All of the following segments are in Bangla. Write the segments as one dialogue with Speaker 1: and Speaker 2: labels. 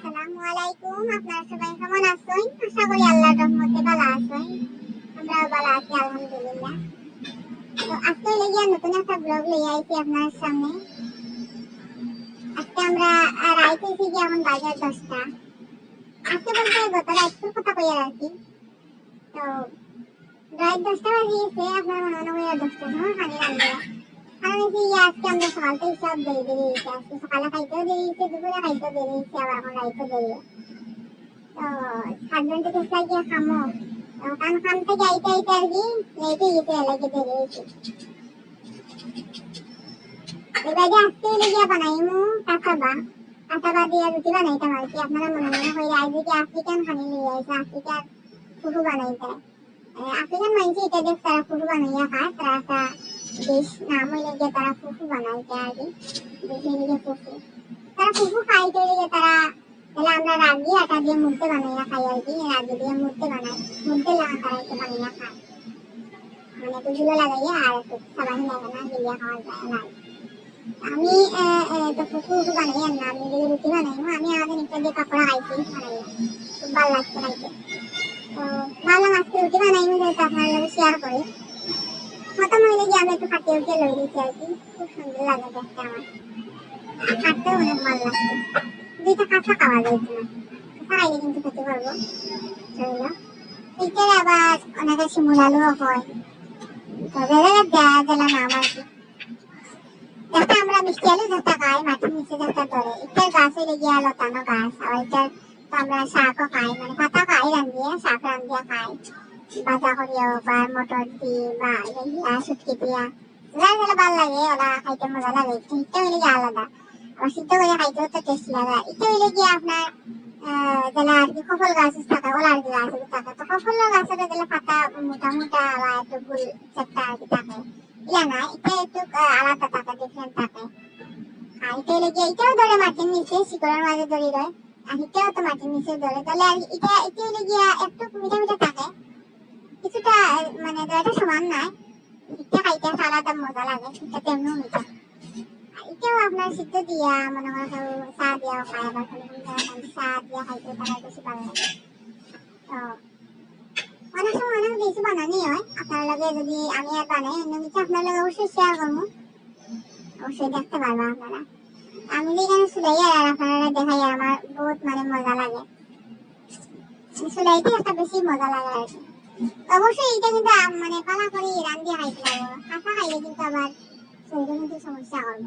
Speaker 1: আসসালামু আলাইকুম আপনারা সবাই কেমন আছেন? আশা করি আল্লাহর রহমতে ভালো আছেন। আমরা ভালো আছি, আলহামদুলিল্লাহ। তো আজকে লেগে নতুন একটা ব্লগ লিয়ে আইছি আপনার সামনে। আজকে আমরা রাইতেছি যে এখন বাজার দশটা। আজকে বলতে সময় পানি রান্না হচ্ছে ইয়ে আজকে আমরা সকাল থেকে সব দেরি দেরি হয়েছে আজকে সকালে খাইতেও দেরি হয়েছে দুপুরে খাইতেও দেরি হয়েছে আবার এখন রাইতেও দেরি তো আপনারা মনে মনে আফ্রিকান মাইনছে এটা দেখ তারা ফুফু বানাইয়া খায়, তারা দেশ নাম হইলে গিয়ে তারা ফুফু আর কি দেশে লিগে ফুফু। তারা ফুফু খাইতে লিগে তারা, তাহলে আমরা রাগি, আটা দিয়ে মুড়তে বানাইয়া খাই আর কি, রাগি দিয়ে মুড়তে বানাই। মুড়তে লাগা তারা একটু বানাইয়া খায় মানে একটু গুলো লাগাইয়া আর একটু সাবান লাগে না গিলিয়া খাওয়া যায় না। আমি তো ফুফু বানাই না, আমি যদি রুটি বানাই আমি আমাদের নিচে দিয়ে কাপড় খাইছি খুব ভালো লাগছে খাইতে। তো ভাবলাম আজকে রুটি বানাই যেহেতু আপনার শেয়ার করি। প্রথম হইলে গিয়ে আমি একটু কাটিয়ে উঠে লই দিচ্ছি আর কি। খুব সুন্দর লাগে দেখতে আমার। কাটতেও অনেক ভালো লাগছে। দুইটা কাঁচা খাওয়া না কাঁচা খাইলে কিন্তু খেতে পারব। চলল এটার আবার অনেকে শিমুল আলুও হয়। তো বেড়ে দেয়া আর কি যাতে আমরা মিষ্টি আলু যাতে খাই মাটির নিচে যাতে ধরে। এটার গাছ হইলে গিয়ে লতানো গাছ আর এটার তো আমরা শাকও খাই। মানে পাতা খাই, রান্ধিয়ে, শাক রান্ধিয়ে খাই। ভাজা করিয়াও বা দিয়ে বা ভালো লাগে এটা হইলে গিয়ে আপনার আলাদা। থাকে ডিফারেন্ট থাকে আর এটা হইলে গিয়ে এটাও ধরে মাটির নিচে শিকড়ের মাঝে ধরে রয় আর এটাও তো মাটির নিচে ধরে তাহলে আর এটা এটা গিয়া একটু মিঠা মিঠা থাকে। কিছুটা মানে দয়টা সমান নয় এটা খাইতে আলাদা মজা লাগে এটা তেমনিও মিঠা। এটাও আপনার সিদ্ধ দিয়া মনে হয় কেউ চা দিয়াও খায় আবার কোনো কোনো জায়গায় চা দিয়া খাইতে তারা বেশি ভালো লাগে। অনেক সময় অনেক বেশি বানানি হয় আপনার যদি আমি আর বানাই অন্য কিছু আপনার লগে অবশ্যই শেয়ার করবো অবশ্যই দেখতে পারবো আপনারা আমি যে এখানে সুলাই আর আপনারা দেখাই আমার বহুত মানে মজা লাগে। সুলাইতে একটা বেশি মজা লাগে আর কি অবশ্যই এটা কিন্তু মানে পালা করে রান্ধিয়ে খাইতে লাগবে কাঁচা খাইলে কিন্তু আবার শরীরে কিন্তু সমস্যা করব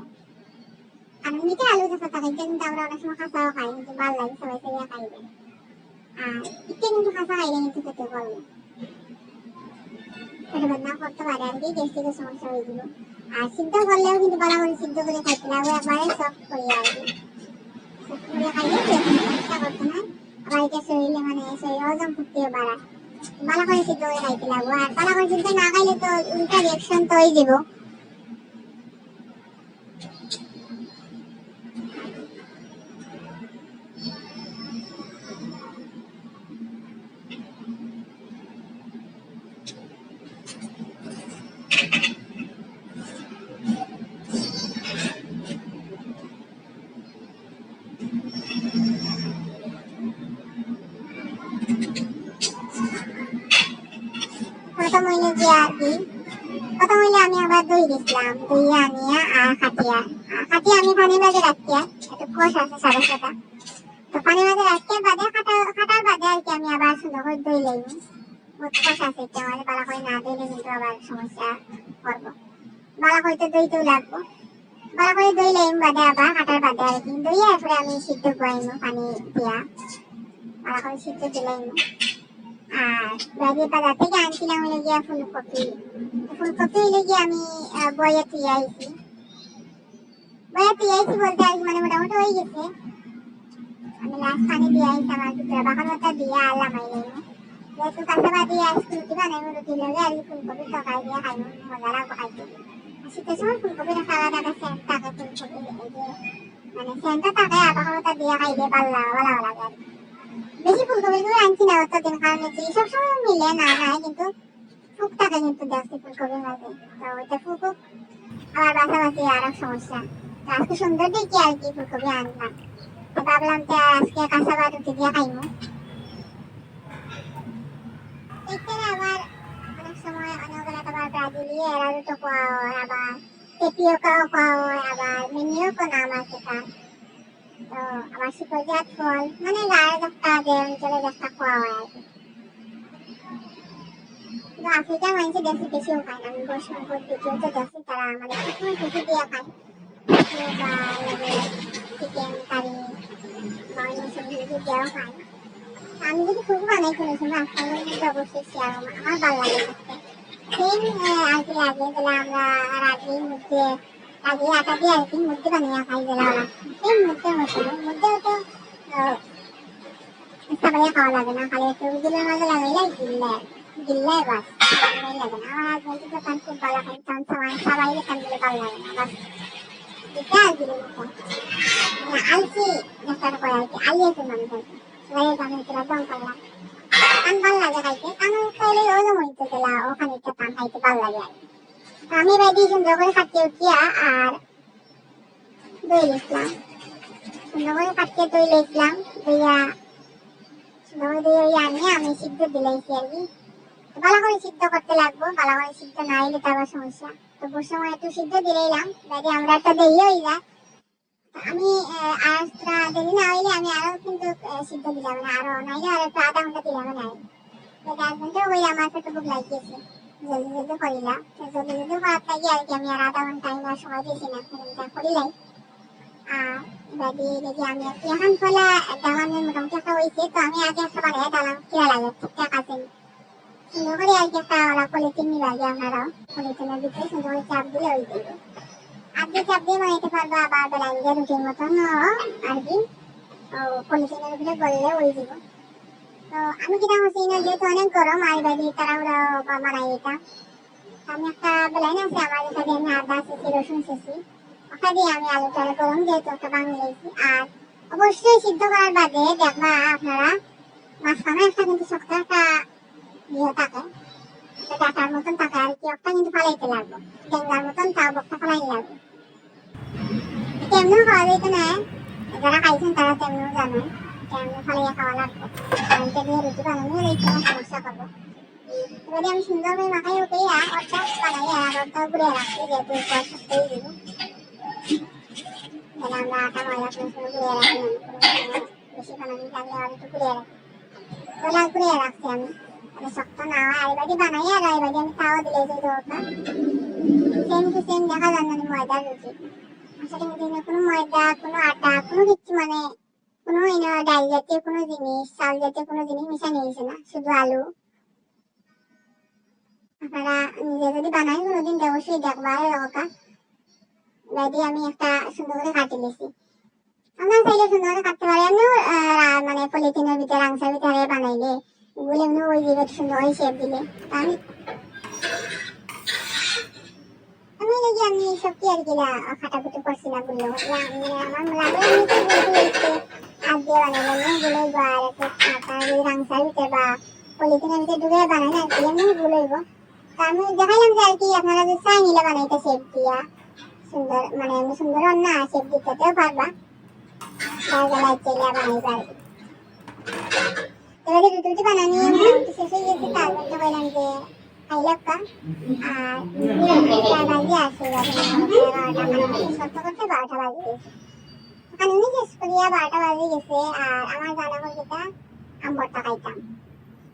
Speaker 1: আর মিঠে আলু দেখা থাকে, এটা কিন্তু আমরা অনেক সময় কাঁচাও খাই, কিন্তু ভালো লাগে সবাই সবাই খাইবে আর এটা কিন্তু কাঁচা খাইলে কিন্তু খেতে পারব পেট বেদনা করতে পারে। আর কি গ্যাস্ট্রিকের সমস্যা হয়ে যাবে আর সিদ্ধ করলেও কিন্তু ভালো করে সিদ্ধ করে খাইতে লাগবে একবারে সফট করে আর কি সফট করে খাইলে সমস্যা করতে না। আবার এটা শরীরে মানে শরীরে হজম শক্তিও বাড়ায়। ভালো করে সিদ্ধ করে খাইতে লাগবো আর ভালো করে সিদ্ধ না খাইলে তো উল্টা রিয়াকশন তো হয়ে আবার দই দিছিলাম দই আনিয়া আর খাটিয়া আর আমি পানি মাঝে রাখিয়া একটু খোস আছে সাদা সাদা তো পানি মাঝে রাখিয়া বাদে খাটা খাটার বাদে আর কি আমি আবার সুন্দর করে দই খোস আছে এটা মানে বালা করে না দিলে কিন্তু আবার সমস্যা করব বালা করতে দইতেও লাগবো বালা করে দই লইম বাদে আবার খাটার বাদে আর কি দই এরপরে আমি সিদ্ধ করাইম পানি দিয়া বালা করে সিদ্ধ দিলাইম বাজার থেকে আনছিলাম হলে গিয়া ফুলকপি। ফুলকপি হলে গিয়ে আমি বয়ে তুই আইছি। বয়ে তুই আইছি বলতে আর মানে মোটামুটি হয়ে গেছে। আমি লাস্ট পানি দিয়ে আইছি, আমার বাখন মতো দিয়ে আল্লাহ মাইলাই যেহেতু কাঁচাবা দিয়ে আইসি রুটি বানাইমু রুটি লগে আর ফুলকপি তরকারি দিয়ে খাইমু মজা লাগবো খাইতে শীতের সময় ফুলকপির আলাদা একটা সেন্ট থাকে ফুলকপি মানে সেন্টটা থাকে আর দিয়ে খাইলে ভালো ভালো লাগে। বেশি ফুলকপি গুলো আনছি না অতদিন কারণ হচ্ছে সব সময় মিলে না নাই কিন্তু ফুক থাকে কিন্তু দেখছি ফুলকপির মাঝে তো ওইটা ফুক আবার বাসাবাসি আর এক সমস্যা তো আজকে সুন্দর দেখি আর কি ফুলকপি আনলাম তো ভাবলাম যে আজকে কাঁচাবা রুটি দিয়ে খাইমু এখানে আবার অনেক সময় অনেকগুলো আবার ব্রাজিলিয়ে এরা দুটো হয় আবার টেপিওকাও খাওয়া হয় আবার মিনিওকো নাম আছে তার তো আবার শিকলজাত ফল। মানে গায়ের একটা যে অঞ্চলে একটা খাওয়া হয় আর কি আফ্রিকার মানুষ দেশি বেশিও খায় না। আমি বৈষ্ণব ভিডিও তো দেখি তারা মানে শুকনো কিছু দিয়ে খায়। চিকেন কারি বা অন্য সব কিছু দিয়েও খায়। আমি যদি খুব বানাই কোনো সময় আপনাদের মধ্যে অবশ্যই শেয়ার আমার ভালো লাগে করতে সেম আর কি লাগে যেগুলো আমরা রাগি মুদ্দে রাগি আটা দিয়ে আর কি মুদ্দে বানিয়ে খাই যেগুলো ওরা সেম মুদ্দের মতো মুদ্দেও তো সবাই খাওয়া লাগে না খালি একটু দিলের মাঝে লাগাইলে গিল্লে গিল্লে বাস ভালোই লাগে না আমার হাজবেন্ড তো তার খুব ভালো খাই তখন সবাই সবাই দোকান দিলে ভালো লাগে না বাস দিতে আর দিলে মানে আলসি যেটা করে আর কি আলিয়েছে মানুষ আর কি সবাই গান হয়েছিল দম করলাম কান ভালো লাগে খাইতে কান খাইলে ওই জন্য হইতে গেলা ওখানে একটা কান খাইতে ভালো লাগে আর দই লিখলাম। সুন্দর করে কাটতে দই লিখলাম দইয়া সুন্দর করে দই আনিয়ে আমি সিদ্ধ দিলাইছি আর কি। ভালো করে সিদ্ধ করতে লাগবো ভালো করে সিদ্ধ না হইলে তো আবার সমস্যা। তো বসে সময় একটু সিদ্ধ দিলাইলাম বাইরে আমরা একটা দেরি হয়ে যায় আমি আহ, আর দেরি না হইলে আমি আরও কিন্তু সিদ্ধ দিলাম না আরও নাইলে আর একটু আধা ঘণ্টা দিলাম না হাজবেন্ডও ওই আমার একটু বুক লাগিয়েছে। জলদি জলদি করিলা তো জলদি জলদি করার লাগে আর কি? আমি আর আধা ঘণ্টা আমি আর সময় দিয়েছি না ফিল্মটা করিলাই আর দিয়ে দেখি আমি এখন ফলে ডালামের মোটামুটি একটা হয়েছে তো আমি আগে একটা আর কি পলিথিনের ভিতরে গললে ওই দিব। তো আমি কিনা হচ্ছি না, যেহেতু অনেক গরম, আর বাড়ি তারা ওরা বানাই এটা আমি একটা বেলায় না আছে আমার এখানে আমি আদা শিশি রসুন শিশি ওটা দিয়ে আমি আলুটা গরম যেহেতু একটা বানিয়ে নিয়েছি আর অবশ্যই সিদ্ধ করার বাদে দেখবা আপনারা মাঝখানে একটা কিন্তু শক্ত একটা ইয়ে থাকে ডাটার মতন থাকে, আর কি ওটা কিন্তু ফালাইতে লাগবে, ডেঙ্গার মতন, তাও বকটা ফালাই লাগবে। তেমনিও খাওয়া যেত না, যারা খাইছেন তারা তেমনিও জানেন। ফালাইয়া খাওয়া লাগবে আমি তো দিয়ে রুটি বানানো এই কোনো সমস্যা করব এবারে আমি সুন্দরভাবে মাখাই উঠে অর্ধা বানাই আর অর্ধা ঘুরে রাখছি যেহেতু উপর থাকতেই দিব একটু ময়দা, কোনো আটা, কোনো কিছু মানে কোনো ডাল জাতীয় কোনো জিনিস চাল জাতীয় কোনো জিনিস মিশানো হয়েছে না শুধু আলু। আপনারা নিজে যদি বানাই কোনোদিন অবশ্যই দেখবা এরকম বাইরে আমি একটা সুন্দর করে কাটি নিয়েছি আমরা চাইলে সুন্দর করে কাটতে পারি আহ, মানে পলিথিনের ভিতরে আংসার ভিতরে বানাইলে এগুলো এমনি ওই দিকে সুন্দর করে শেপ দিলে। আমি আমি দেখি আমি সব কি আর কি না খাটাকুটি করছি না বলল। আমার লাগে আমি হাত দিয়ে বানাইলাম না গুলোই বা আর একটু আটা যদি আংসার ভিতরে বা পলিথিনের ভিতরে ঢুকে বানাই আর কি এমনি গুলোইব তা আমি দেখাইলাম যে আর কি আপনারা যে চাই নিলে বানাইতে শেপ দিয়া সুন্দর মানে এমনি সুন্দর না শেপ দিতেও পারবা তার বেলায় চেলে বানাই পারবে এবারে রুটি বানানি মোটামুটি শেষ হয়ে গেছে তার মধ্যে বললাম যে খাইলাক্কা আর প্রায় বাজে আসে বারোটা সত্য করতে বারোটা বাজে উনি শেষ করিয়া বারোটা বাজে গেছে আর আমার জানা যেটা আম ভর্তা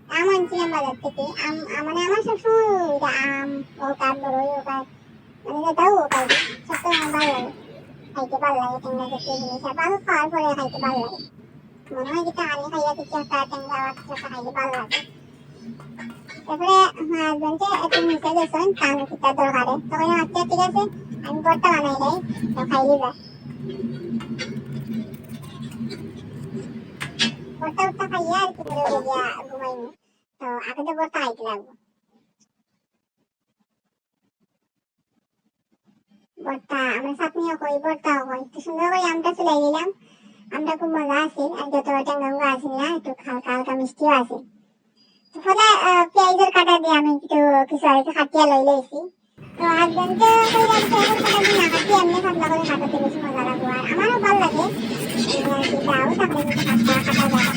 Speaker 1: আম আনছিলাম বাজার থেকে। আম আম- মানে আমার সবসময় আম ও কাঠ বড়ই ও মানে ও আমার ভালো লাগে। খাইতে ভালো লাগে জাতীয় জিনিস আর ভালো খাওয়ার পরে খাইতে ভালো লাগে। মনে হয় যেটা খাইয়া কিছু একটা বা কিছু একটা খাইতে ভালো লাগে। তারপরে হাজবেন্ডে একটু কিতার দরকারে। তখন ঠিক আছে, আমি বানাই দেয় তো খাইলি যা উঠতা খাইয়া আর কি করে গিয়া ঘুমাইনি তো আগে তো ভর্তা খাইতে লাগবো ভর্তা আমরা চাটনিও করি ভর্তাও করি তো সুন্দর করে আমটা চলে দিলাম আমটা খুব মজা আছে আর যত টেঙ্গা আছে না একটু হালকা হালকা মিষ্টিও আছে তো ফলে পেঁয়াজের কাটা দিয়ে আমি একটু কিছু আর একটু খাটিয়া লই লইছি তো হাজবেন্ডকে কইলাম কাটা কাটিয়ে এমনি পাতলা করে কাটাতে বেশি মজা লাগবো আর আমারও ভালো লাগে দাও কিন্তু কাটা কই যায়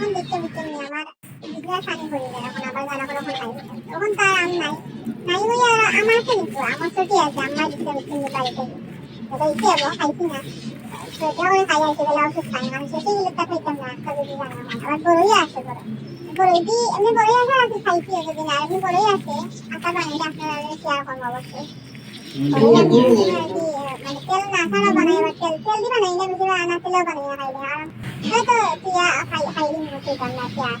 Speaker 1: আলাই বানাই দেবো তবে আগে ফুলানি যে কাটা রাখি ওখানে বানাইছি পাতলা পাতলা করে আবার পরে দেওয়ালা খাইতে কিন্তু বেশি মজা লাগে যদি আমটা কথা বলি বাবার কথা আনছি আর তোর একটু না মরি খাইছি আর কি মরি কাঁচা মরি রাজা খালি রান্না আমি যেতেও আনছি তো বাবাই আমটা আগে বানাই দিচ্ছি আমি তো ওখান দেখতে দেখতে নিয়ে আমার বিজনেস পানি হয়ে গেল এখন আবার জানা করে ওখানে খাই ওখান তার আম নাই। নাই হয়ে আর আমার আছে কিন্তু আমার ছুটি আছে? আমার দেখতে দেখতে নিয়ে বাড়িতে। এটা ইচ্ছে যাব খাইছি না? করে খাই গেলে ওষুধ খাই মানে গেলে তা খাইতাম না? আজকাল যদি জানা। হয় আবার বড়ই আসে বড় বড়ই দি এমনি বড়ই আসে আর কি খাইছি এতদিন আর এমনি বড়ই আসে। আটা বানিয়ে আপনারা শেয়ার করব অবশ্যই? বড়ই আসে আর কি মানে তেল না ছাড়া বানাই আবার তেল তেল দি বানাই না বেশি আনা তেলও বানিয়ে খাইলে। আর হয়তো টিয়া খাই খাইলি মুসিবান না টিয়া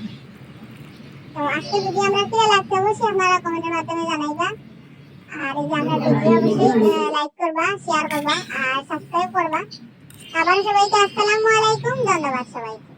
Speaker 1: তো আজকে যদি আমরা টিয়া লাগতে অবশ্যই আপনারা কমেন্টের মাধ্যমে জানাইবা আর এই যে আমরা ভিডিও অবশ্যই লাইক করবা শেয়ার করবা, আর সাবস্ক্রাইব করবা। আবার সবাইকে আসসালামু আলাইকুম, ধন্যবাদ সবাইকে।